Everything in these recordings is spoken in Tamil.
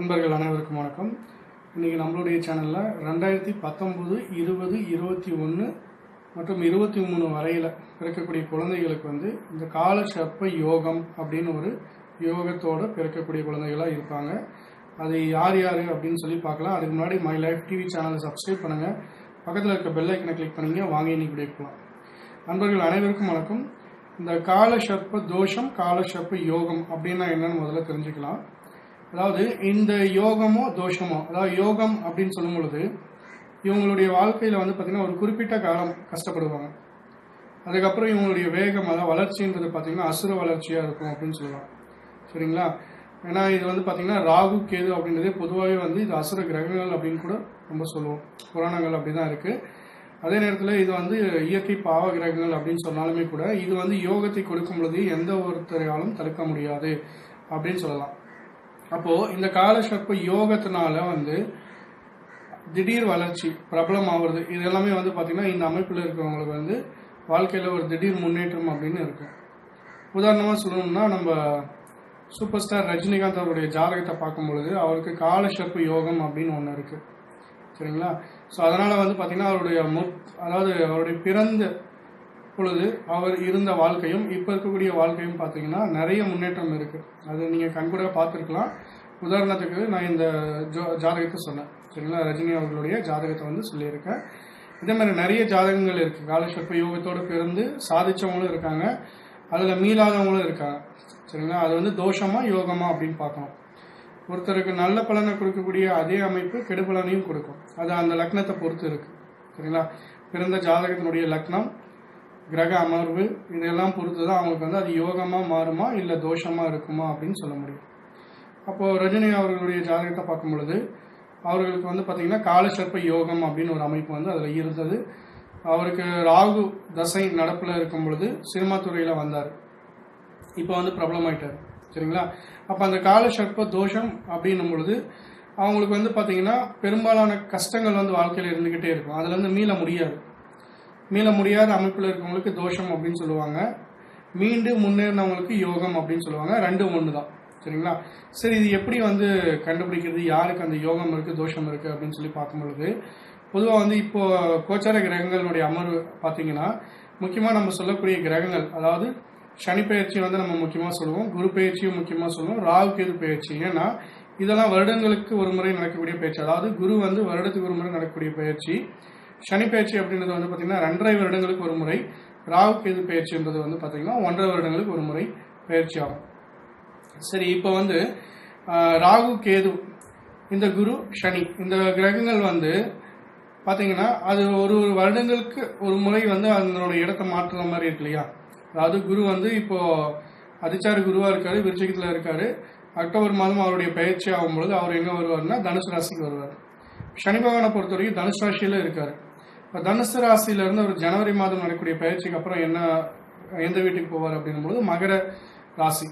நண்பர்கள் அனைவருக்கும் வணக்கம். இன்றைக்கி நம்மளுடைய சேனலில் ரெண்டாயிரத்தி பத்தொம்போது இருபது இருபத்தி ஒன்று மற்றும் இருபத்தி மூணு வரையில் பிறக்கக்கூடிய குழந்தைகளுக்கு வந்து இந்த கால சர்ப்ப யோகம் அப்படின்னு ஒரு யோகத்தோடு பிறக்கக்கூடிய குழந்தைகளாக இருப்பாங்க. அது யார் யார் அப்படின்னு சொல்லி பார்க்கலாம். அதுக்கு முன்னாடி மை லைஃப் டிவி சேனலை சப்ஸ்கிரைப் பண்ணுங்கள் பக்கத்தில் இருக்க பெல் ஐக்கனை கிளிக் பண்ணிங்க. வாங்கி இன்னைக்கு வீடியோ நண்பர்கள் அனைவருக்கும் வணக்கம். இந்த கால சர்ப்ப தோஷம் கால சர்ப்ப யோகம் அப்படின்னா என்னன்னு முதல்ல தெரிஞ்சுக்கலாம். அதாவது இந்த யோகமோ தோஷமோ அதாவது யோகம் அப்படின்னு சொல்லும் பொழுது இவங்களுடைய வாழ்க்கையில் வந்து பார்த்தீங்கன்னா ஒரு குறிப்பிட்ட காலம் கஷ்டப்படுவாங்க. அதுக்கப்புறம் இவங்களுடைய வேகம் அதாவது வளர்ச்சின்றது பார்த்தீங்கன்னா அசுர வளர்ச்சியாக இருக்கும் அப்படின்னு சொல்லலாம் சரிங்களா? ஏன்னா இது வந்து பார்த்தீங்கன்னா ராகு கேது அப்படின்றதே பொதுவாகவே வந்து இது அசுர கிரகங்கள் அப்படின்னு கூட ரொம்ப சொல்லுவோம். புராணங்கள் அப்படி தான் இருக்குது அதே நேரத்தில் இது வந்து இயற்கை பாவ கிரகங்கள் அப்படின்னு சொன்னாலுமே கூட இது வந்து யோகத்தை கொடுக்கும் பொழுது எந்த ஒருத்தரையாலும் தடுக்க முடியாது அப்படின்னு சொல்லலாம். அப்போ இந்த காலசர்ப்ப யோகத்தினால வந்து திடீர் வளர்ச்சி பிரபலம் ஆகுறது இது எல்லாமே வந்து பார்த்திங்கன்னா இந்த அமைப்பில் இருக்கிறவங்களுக்கு வந்து வாழ்க்கையில் ஒரு திடீர் முன்னேற்றம் அப்படின்னு இருக்கும். உதாரணமாக சொல்லணும்னா நம்ம சூப்பர் ஸ்டார் ரஜினிகாந்த் அவருடைய ஜாதகத்தை பார்க்கும் பொழுது அவருக்கு காலசர்ப்ப யோகம் அப்படின்னு ஒன்று இருக்கு. சரிங்களா? ஸோ அதனால வந்து பார்த்திங்கன்னா அவருடைய முத் அதாவது அவருடைய பிறந்த பொழுது அவர் இருந்த வாழ்க்கையும் இப்போ இருக்கக்கூடிய வாழ்க்கையும் பார்த்தீங்கன்னா நிறைய முன்னேற்றம் இருக்குது அது நீங்கள் கண்கூட பார்த்துருக்கலாம். உதாரணத்துக்கு நான் இந்த ஜோ ஜாதகத்தை சொன்னேன். சரிங்களா? ரஜினி அவர்களுடைய ஜாதகத்தை வந்து சொல்லியிருக்கேன். இதே மாதிரி நிறைய ஜாதகங்கள் இருக்குது காலசர்ப்ப யோகத்தோடு பிறந்து சாதித்தவங்களும் இருக்காங்க. அதில் மீளாதவங்களும் இருக்காங்க. சரிங்களா? அது வந்து தோஷமா யோகமாக அப்படின்னு பார்க்கணும். ஒருத்தருக்கு நல்ல பலனை கொடுக்கக்கூடிய அதே அமைப்பு கெடுபலனையும் கொடுக்கும். அது அந்த லக்னத்தை பொறுத்து இருக்குது சரிங்களா? பிறந்த ஜாதகத்தினுடைய லக்னம் கிரக அமர்வு இதெல்லாம் பொறுத்து தான் அவங்களுக்கு வந்து அது யோகமாக மாறுமா இல்லை தோஷமாக இருக்குமா அப்படின்னு சொல்ல முடியும். அப்போது ரஜினி அவர்களுடைய ஜாதகத்தை பார்க்கும் பொழுது அவர்களுக்கு வந்து பார்த்திங்கன்னா காலசர்ப்ப யோகம் அப்படின்னு ஒரு அமைப்பு வந்து அதில் இருந்தது. அவருக்கு ராகு தசை நடப்பில் இருக்கும் பொழுது சினிமா துறையில் வந்தார். இப்போ வந்து பிரபலமாயிட்டார். சரிங்களா? அப்போ அந்த காலசர்ப்ப தோஷம் அப்படின்னும் பொழுது அவங்களுக்கு வந்து பார்த்திங்கன்னா பெரும்பாலான கஷ்டங்கள் வந்து வாழ்க்கையில் இருந்துக்கிட்டே இருக்கும். அதுலேருந்து மீள முடியாது. மீள முடியாத அமைப்பில் இருக்கவங்களுக்கு தோஷம் அப்படின்னு சொல்லுவாங்க. மீண்டும் முன்னேறினவங்களுக்கு யோகம் அப்படின்னு சொல்லுவாங்க. ரெண்டும் ஒன்று தான் சரிங்களா? சரி இது எப்படி வந்து கண்டுபிடிக்கிறது? யாருக்கு அந்த யோகம் இருக்குது தோஷம் இருக்குது அப்படின்னு சொல்லி பார்க்கும்பொழுது பொதுவாக வந்து இப்போ கோச்சார கிரகங்களுடைய அமர்வு பார்த்தீங்கன்னா முக்கியமாக நம்ம சொல்லக்கூடிய கிரகங்கள் அதாவது சனி பயிற்சி வந்து நம்ம முக்கியமாக சொல்லுவோம் குரு பயிற்சியும் முக்கியமாக சொல்லுவோம் ராகு கேது பயிற்சி ஏன்னா இதெல்லாம் வருடங்களுக்கு ஒரு முறை நடக்கக்கூடிய பயிற்சி அதாவது குரு வந்து வருடத்துக்கு ஒரு முறை நடக்கக்கூடிய பயிற்சி சனி பயிற்சி அப்படின்றது வந்து பார்த்தீங்கன்னா ரெண்டரை வருடங்களுக்கு ஒரு முறை ராகு கேது பயிற்சின்றது வந்து பார்த்தீங்கன்னா ஒன்றரை வருடங்களுக்கு ஒரு முறை பயிற்சி ஆகும். சரி இப்போ வந்து ராகு கேது இந்த குரு சனி இந்த கிரகங்கள் வந்து பார்த்தீங்கன்னா அது ஒரு ஒரு வருடங்களுக்கு ஒரு முறை வந்து அதனோட இடத்தை மாற்றுற மாதிரி இருக்கு இல்லையா? அதாவது குரு வந்து இப்போ அதிச்சார குருவாக இருக்காரு விருச்சகத்தில் இருக்காரு. அக்டோபர் மாதம் அவருடைய பயிற்சி ஆகும்பொழுது அவர் எங்கே வருவார்னா தனுசு ராசிக்கு வருவார். சனி பகவானை பொறுத்த வரைக்கும் தனுசு ராசியில இருக்காரு. இப்போ தனுசு ராசியிலிருந்து ஒரு ஜனவரி மாதம் நடக்கக்கூடிய பயிற்சிக்கு அப்புறம் என்ன எந்த வீட்டுக்கு போவார் அப்படின்னும்போது மகர ராசி.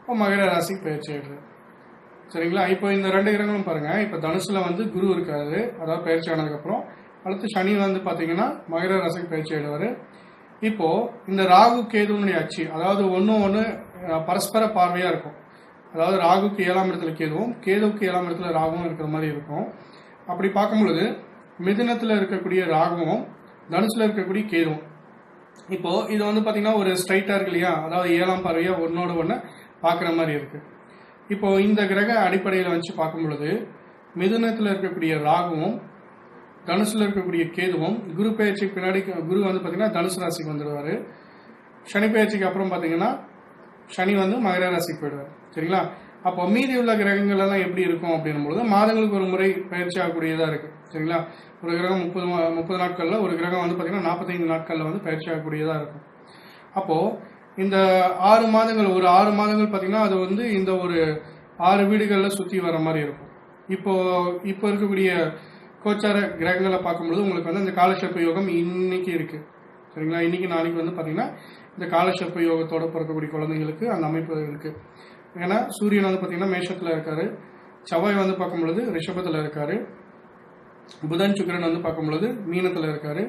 இப்போ மகர ராசி பயிற்சி ஆகிடுது சரிங்களா? இப்போ இந்த ரெண்டு கிரகங்களும் பாருங்கள் இப்போ தனுசில் வந்து குரு இருக்காரு. அதாவது பயிற்சி ஆனதுக்கப்புறம் அடுத்து சனி வந்து பார்த்தீங்கன்னா மகர ராசிக்கு பயிற்சி ஆகிடுவார் இப்போது இந்த ராகு கேதுவனுடைய அச்சு அதாவது ஒன்றும் ஒன்று பரஸ்பர பார்வையாக இருக்கும். அதாவது ராகுக்கு ஏழாம் இடத்துல கேதுவும் கேதுவுக்கு ஏழாம் இடத்துல ராகுவும் இருக்கிற மாதிரி இருக்கும். அப்படி பார்க்கும் பொழுது மிதுனத்தில் இருக்கக்கூடிய ராகுவும் தனுஷில் இருக்கக்கூடிய கேதுவும். இப்போ இது வந்து பார்த்தீங்கன்னா ஒரு ஸ்ட்ரைட்டாக இருக்கு இல்லையா? அதாவது ஏழாம் பறவையாக ஒன்னோட ஒன்று பார்க்குற மாதிரி இருக்கு. இப்போ இந்த கிரக அடிப்படையில் வச்சு பார்க்கும் பொழுது மிதுனத்தில் இருக்கக்கூடிய ராகுவும் தனுஷில் இருக்கக்கூடிய கேதுவும் குரு பயிற்சிக்கு பின்னாடி குரு வந்து பார்த்தீங்கன்னா தனுசு ராசிக்கு வந்துடுவார். சனி பயிற்சிக்கு அப்புறம் பார்த்தீங்கன்னா சனி வந்து மகர ராசிக்கு போயிடுவார். சரிங்களா? அப்போ மீதி உள்ள கிரகங்கள் எல்லாம் எப்படி இருக்கும் அப்படின்னும் பொழுது மாதங்களுக்கு ஒரு முறை பயிற்சி ஆகக்கூடியதாக இருக்கு. சரிங்களா? ஒரு கிரகம் முப்பது மா- முப்பது நாட்களில் ஒரு கிரகம் வந்து பார்த்தீங்கன்னா நாற்பத்தைந்து நாட்களில் வந்து பயிற்சி ஆகக்கூடியதாக இருக்கும். அப்போது இந்த ஆறு மாதங்கள் ஒரு ஆறு மாதங்கள் பார்த்தீங்கன்னா அது வந்து இந்த ஒரு ஆறு வீடுகளில் சுற்றி வர மாதிரி இருக்கும். இப்போ இப்போ இருக்கக்கூடிய கோச்சார கிரகங்களை பார்க்கும்பொழுது உங்களுக்கு வந்து இந்த காலசர்ப்ப யோகம் இன்னைக்கு இருக்கு. சரிங்களா? இன்னைக்கு நாளைக்கு வந்து பார்த்தீங்கன்னா இந்த காலசர்ப்ப யோகத்தோட பிறக்கக்கூடிய குழந்தைங்களுக்கு அந்த அமைப்பு இருக்கு. ஏன்னா சூரியன் வந்து பார்த்தீங்கன்னா மேஷத்தில் இருக்காரு. செவ்வாய் வந்து பார்க்கும்பொழுது ரிஷபத்தில் இருக்கார் இருக்காரு. புதன் சுக்கரன் வந்து பார்க்கும் பொழுது மீனத்துல இருக்காரு.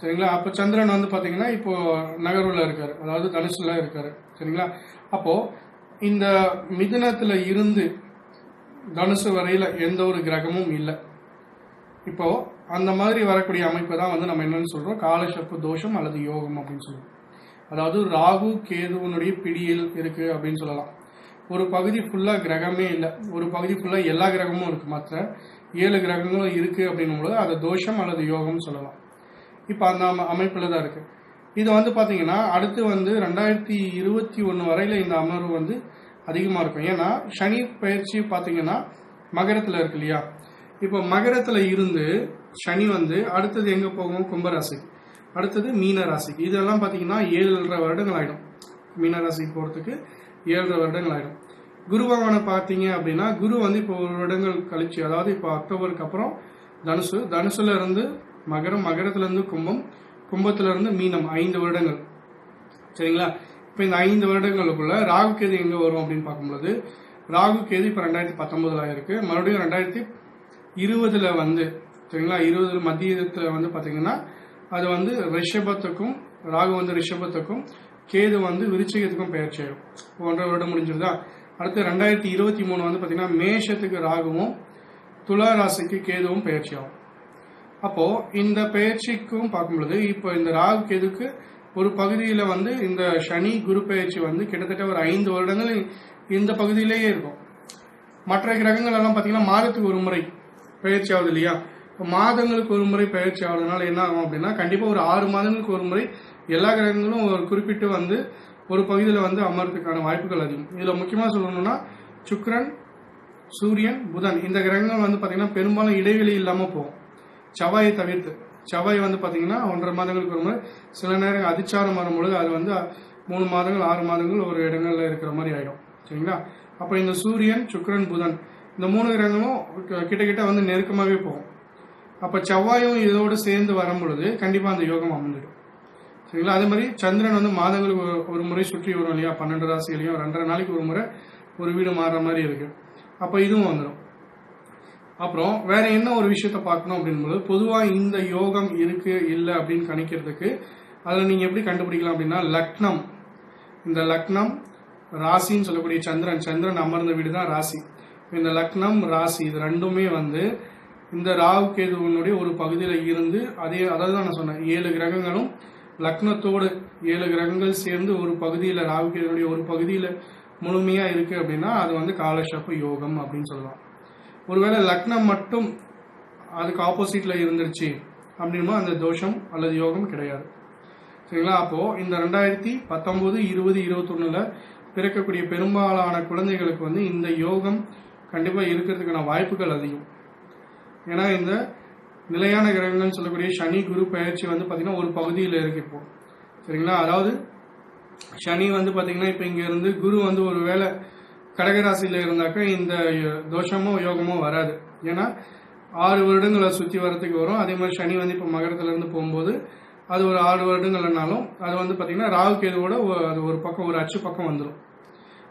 சரிங்களா? அப்போ சந்திரன் வந்து பார்த்தீங்கன்னா இப்போ நகர்வில் இருக்கார். அதாவது தனுஷில் இருக்கார். சரிங்களா? அப்போது இந்த மிதுனத்தில் இருந்து தனுசு வரையில் எந்த ஒரு கிரகமும் இல்லை. இப்போ அந்த மாதிரி வரக்கூடிய அமைப்பு தான் வந்து நம்ம என்னன்னு சொல்கிறோம் காலசப்பு தோஷம் அல்லது யோகம் அப்படின்னு சொல்லுவோம் அதாவது ராகு கேதுவனுடைய பிடியில் இருக்கு அப்படின்னு சொல்லலாம். ஒரு பகுதி ஃபுல்லா கிரகமே இல்லை. ஒரு பகுதி ஃபுல்லா எல்லா கிரகமும் இருக்கு மற்ற ஏழு கிரகங்களும் இருக்கு அப்படின்னும் போது அதை தோஷம் அல்லது யோகம் சொல்லலாம். இப்போ அந்த அமைப்பில் தான் இருக்கு. இது வந்து பார்த்தீங்கன்னா அடுத்து வந்து ரெண்டாயிரத்தி இருபத்தி ஒன்று வரையில இந்த அமர்வு வந்து அதிகமாக இருக்கும். ஏன்னா சனி பயிற்சி பார்த்தீங்கன்னா மகரத்தில் இருக்கு இல்லையா? இப்போ மகரத்தில் இருந்து சனி வந்து அடுத்தது எங்கே போகும்? கும்பராசிக்கு அடுத்தது மீன ராசிக்கு இதெல்லாம் பார்த்தீங்கன்னா ஏழரை வருடங்கள் ஆகிடும் மீன ராசிக்கு போறதுக்கு ஏழரை வருடங்கள் ஆகிடும் குருபகவானை பார்த்தீங்க அப்படின்னா குரு வந்து இப்போ ஒரு வருடங்கள் கழிச்சு அதாவது இப்போ அக்டோபருக்கு அப்புறம் தனுசு தனுசுல இருந்து மகரம் மகரத்திலிருந்து கும்பம் கும்பத்துல இருந்து மீனம் ஐந்து வருடங்கள். சரிங்களா? இப்போ இந்த ஐந்து வருடங்களுக்குள்ள ராகு கேது எங்க வரும் அப்படின்னு பார்க்கும்போது ராகு கேது இப்போ ரெண்டாயிரத்தி பத்தொன்பதுல இருக்கு மறுபடியும் ரெண்டாயிரத்தி இருபதுல வந்து சரிங்களா? இருபது மத்தியத்துல வந்து பாத்தீங்கன்னா அது வந்து ரிஷபத்துக்கும் ராகு வந்து ரிஷபத்துக்கும் கேது வந்து விருச்சிகத்துக்கும் பெயர்ச்சி ஆயிடும் ஒன்றரை வருடம் முடிஞ்சிருதா? அடுத்து ரெண்டாயிரத்தி இருபத்தி மூணு வந்து பார்த்தீங்கன்னா மேஷத்துக்கு ராகுவும் துலா ராசிக்கு கேதுவும் பயிற்சி ஆகும் அப்போ இந்த பயிற்சிக்கும் பார்க்கும்பொழுது இப்போ இந்த ராகு கேதுக்கு ஒரு பகுதியில் வந்து இந்த சனி குரு பயிற்சி வந்து கிட்டத்தட்ட ஒரு ஐந்து வருடங்கள் இந்த பகுதியிலேயே இருக்கும். மற்ற கிரகங்கள் எல்லாம் பார்த்தீங்கன்னா மாதத்துக்கு ஒரு முறை பயிற்சி ஆகுது இல்லையா? இப்போ மாதங்களுக்கு ஒரு முறை பயிற்சி ஆகுறதுனால என்ன ஆகும் அப்படின்னா கண்டிப்பாக ஒரு ஆறு மாதங்களுக்கு ஒரு முறை எல்லா கிரகங்களும் ஒரு குறிப்பிட்டு வந்து ஒரு பகுதியில் வந்து அமர்றதுக்கான வாய்ப்புகள் அதிகம். இதில் முக்கியமாக சொல்லணும்னா சுக்ரன் சூரியன் புதன் இந்த கிரகங்கள் வந்து பார்த்திங்கன்னா பெரும்பாலும் இடைவெளி இல்லாமல் போகும். செவ்வாயை தவிர்த்து. செவ்வாய் வந்து பார்த்திங்கன்னா ஒன்றரை மாதங்களுக்கு ஒரு முறை சில நேரம் அதிச்சாரம் வரும்பொழுது அது வந்து மூணு மாதங்கள் ஆறு மாதங்கள் ஒரு இடங்களில் இருக்கிற மாதிரி ஆகிடும் சரிங்களா? அப்போ இந்த சூரியன் சுக்ரன் புதன் இந்த மூணு கிரகங்களும் கிட்டக்கிட்ட கிட்ட கிட்ட வந்து நெருக்கமாகவே போகும். அப்போ செவ்வாயும் இதோடு சேர்ந்து வரும் பொழுது கண்டிப்பாக அந்த யோகம் அமைஞ்சிடும். சரிங்களா அதே மாதிரி சந்திரன் வந்து மாதங்களுக்கு ஒரு- முறை சுற்றி வரும் இல்லையா? பன்னெண்டு ராசிகளையும் ரெண்டரை நாளைக்கு ஒரு முறை ஒரு வீடு மாறுற மாதிரி இருக்கு. அப்போ இதுவும் வந்துடும் அப்புறம் வேற என்ன ஒரு விஷயத்த பார்க்கணும் அப்படின்போது பொதுவாக இந்த யோகம் இருக்கு இல்லை அப்படின்னு கணிக்கிறதுக்கு அதில் நீங்கள் எப்படி கண்டுபிடிக்கலாம் அப்படின்னா லக்னம். இந்த லக்னம் ராசின்னு சொல்லக்கூடிய சந்திரன் சந்திரன் அமர்ந்த வீடு தான் ராசி. இந்த லக்னம் ராசி இது ரெண்டுமே வந்து இந்த ராகு கேதுவனுடைய ஒரு பகுதியில் இருந்து அதே அதாவது தான் நான் சொன்னேன் ஏழு கிரகங்களும் லக்னத்தோடு ஏழு கிரகங்கள் சேர்ந்து ஒரு பகுதியில் ராகுகேதனுடைய ஒரு பகுதியில் முழுமையாக இருக்குது அப்படின்னா அது வந்து காலசர்ப்ப யோகம் அப்படின்னு சொல்லலாம். ஒருவேளை லக்னம் மட்டும் அதுக்கு ஆப்போசிட்டில் இருந்துருச்சு அப்படின்னா அந்த தோஷம் அல்லது யோகம் கிடையாது. சரிங்களா? அப்போது இந்த ரெண்டாயிரத்தி பத்தொம்போது இருபது இருபத்தொன்னுல பிறக்கக்கூடிய பெரும்பாலான குழந்தைகளுக்கு வந்து இந்த யோகம் கண்டிப்பாக இருக்கிறதுக்கான வாய்ப்புகள் அதிகம். ஏன்னா இந்த நிலையான கிரகங்கள்னு சொல்லக்கூடிய சனி குரு பயிற்சி வந்து பார்த்திங்கன்னா ஒரு பகுதியில் இருக்கு இப்போ. சரிங்களா? அதாவது சனி வந்து பார்த்திங்கன்னா இப்போ இங்கேருந்து குரு வந்து ஒரு வேளை கடகராசியில் இருந்தாக்கா இந்த தோஷமோ யோகமோ வராது. ஏன்னா ஆறு வருடங்களை சுற்றி வரத்துக்கு வரும். அதே மாதிரி சனி வந்து இப்போ மகரத்துலேருந்து போகும்போது அது ஒரு ஆறு வருடங்கள்னாலும் அது வந்து பார்த்திங்கன்னா ராகு கேதுவோட அது ஒரு பக்கம் ஒரு அச்சு பக்கம் வந்துடும்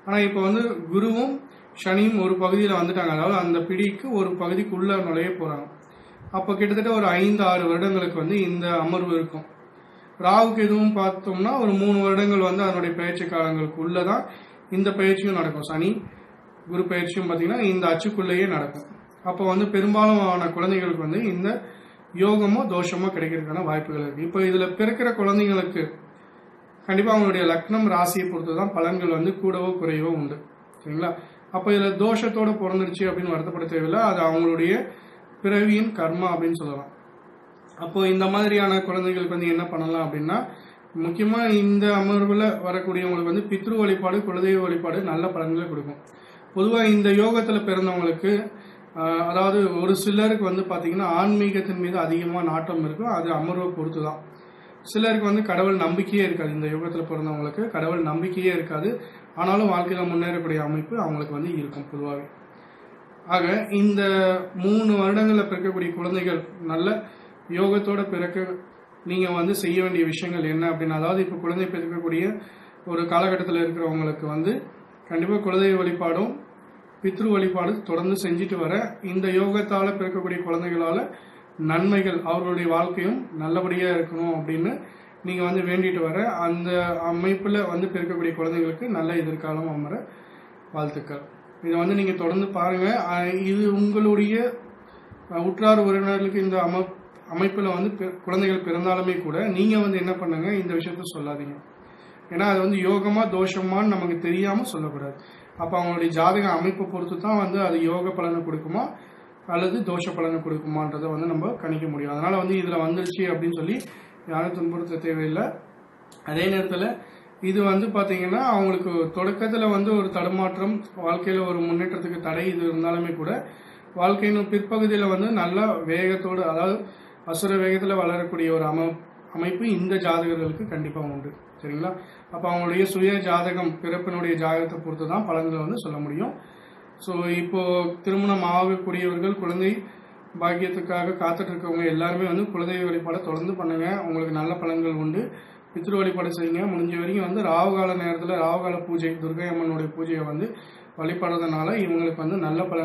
ஆனால் இப்போ வந்து குருவும் சனியும் ஒரு பகுதியில் வந்துட்டாங்க. அதாவது அந்த பிடிக்கு ஒரு பகுதிக்குள்ளே நுழைய போகிறாங்க அப்ப கிட்டத்தட்ட ஒரு ஐந்து ஆறு வருடங்களுக்கு வந்து இந்த அமர்வு இருக்கும். ராவுக்கு எதுவும் பார்த்தோம்னா ஒரு மூணு வருடங்கள் வந்து அதனுடைய பயிற்சி காலங்களுக்குள்ளே தான் இந்த பயிற்சியும் நடக்கும். சனி குரு பயிற்சியும் பார்த்தீங்கன்னா இந்த அச்சுக்குள்ளேயே நடக்கும். அப்போ வந்து பெரும்பாலான குழந்தைகளுக்கு வந்து இந்த யோகமோ தோஷமோ கிடைக்கிறதுக்கான வாய்ப்புகள் இருக்கு. இப்போ இதுல பிறக்கிற குழந்தைங்களுக்கு கண்டிப்பா அவங்களுடைய லக்னம் ராசியை பொறுத்து தான் பலன்கள் வந்து கூடவோ குறையவோ உண்டு. சரிங்களா? அப்போ இதுல தோஷத்தோட பிறந்துருச்சு அப்படின்னு வருத்தப்பட தேவையில்லை. அது அவங்களுடைய பிறவியின் கர்மா அப்படின்னு சொல்லலாம். அப்போ இந்த மாதிரியான குழந்தைகளுக்கு வந்து என்ன பண்ணலாம் அப்படின்னா முக்கியமா இந்த அமர்வுல வரக்கூடியவங்களுக்கு வந்து பித்ரு வழிபாடு குலதெய்வ வழிபாடு நல்ல பலன்களை கொடுக்கும். பொதுவா இந்த யோகத்துல பிறந்தவங்களுக்கு அதாவது ஒரு சிலருக்கு வந்து பாத்தீங்கன்னா ஆன்மீகத்தின் மீது அதிகமா நாட்டம் இருக்கும். அது அமர்வை பொறுத்து தான் சிலருக்கு வந்து கடவுள் நம்பிக்கையே இருக்காது. இந்த யோகத்துல பிறந்தவங்களுக்கு கடவுள் நம்பிக்கையே இருக்காது. ஆனாலும் வாழ்க்கையில முன்னேறக்கூடிய அமைப்பு அவங்களுக்கு வந்து இருக்கும் பொதுவாகவே ஆக இந்த மூணு வருடங்களில் பிறக்கக்கூடிய குழந்தைகள் நல்ல யோகத்தோட பிறக்க நீங்க வந்து செய்ய வேண்டிய விஷயங்கள் என்ன அப்படின்னு அதாவது இப்போ குழந்தை பிறக்கக்கூடிய ஒரு காலகட்டத்தில் இருக்கிறவங்களுக்கு வந்து கண்டிப்பாக குழந்தை வழிபாடும் பித்ரு வழிபாடு தொடர்ந்து செஞ்சுட்டு வர இந்த யோகத்தால் பிறக்கக்கூடிய குழந்தைகளால் நன்மைகள் அவர்களுடைய வாழ்க்கையும் நல்லபடியாக இருக்கணும் அப்படின்னு நீங்கள் வந்து வேண்டிட்டு வர அந்த அமைப்பில் வந்து பிறக்கக்கூடிய குழந்தைகளுக்கு நல்ல எதிர்காலம் அமர வாழ்த்துக்கள். இதை வந்து நீங்கள் தொடர்ந்து பாருங்கள் இது உங்களுடைய உற்றார் உறவினர்களுக்கு இந்த அமை அமைப்பில் வந்து பெ- குழந்தைகள் பிறந்தாலுமே கூட நீங்கள் வந்து என்ன பண்ணுங்க இந்த விஷயத்த சொல்லாதீங்க. ஏன்னா அது வந்து யோகமாக தோஷமான்னு நமக்கு தெரியாமல் சொல்லக்கூடாது. அப்போ அவங்களுடைய ஜாதக அமைப்பை பொறுத்து தான் வந்து அது யோக பலனை கொடுக்குமா அல்லது தோஷ பலனை கொடுக்குமான்றதை வந்து நம்ம கணிக்க முடியும். அதனால் வந்து இதில் வந்துருச்சு அப்படின்னு சொல்லி யாரும் துன்புறுத்த தேவையில்லை. அதே நேரத்தில் இது வந்து பார்த்தீங்கன்னா அவங்களுக்கு தொடக்கத்தில் வந்து ஒரு தடுமாற்றம் வாழ்க்கையில் ஒரு முன்னேற்றத்துக்கு தடை இது இருந்தாலுமே கூட வாழ்க்கையின் பிற்பகுதியில் வந்து நல்ல வேகத்தோடு அதாவது அசுர வேகத்தில் வளரக்கூடிய ஒரு அமை அமைப்பு இந்த ஜாதகர்களுக்கு கண்டிப்பாக உண்டு. சரிங்களா? அப்போ அவங்களுடைய சுய ஜாதகம் பிறப்பினுடைய ஜாதகத்தை பொறுத்து தான் பலன்களை வந்து சொல்ல முடியும். ஸோ இப்போ திருமணம் ஆகக்கூடியவர்கள் குழந்தை பாக்கியத்துக்காக காத்துட்டு இருக்கவங்க எல்லாருமே வந்து குலதெய்வ வழிபாடை தொடர்ந்து பண்ணுங்க. உங்களுக்கு நல்ல பலன்கள் உண்டு. பித்ரு வழிபாடு செய்யுங்க. முடிஞ்ச வரைக்கும் வந்து ராவுகால நேரத்தில் ராவுகால பூஜை துர்கை அம்மனுடைய பூஜையை வந்து வழிபடுறதுனால இவங்களுக்கு வந்து நல்ல பலன்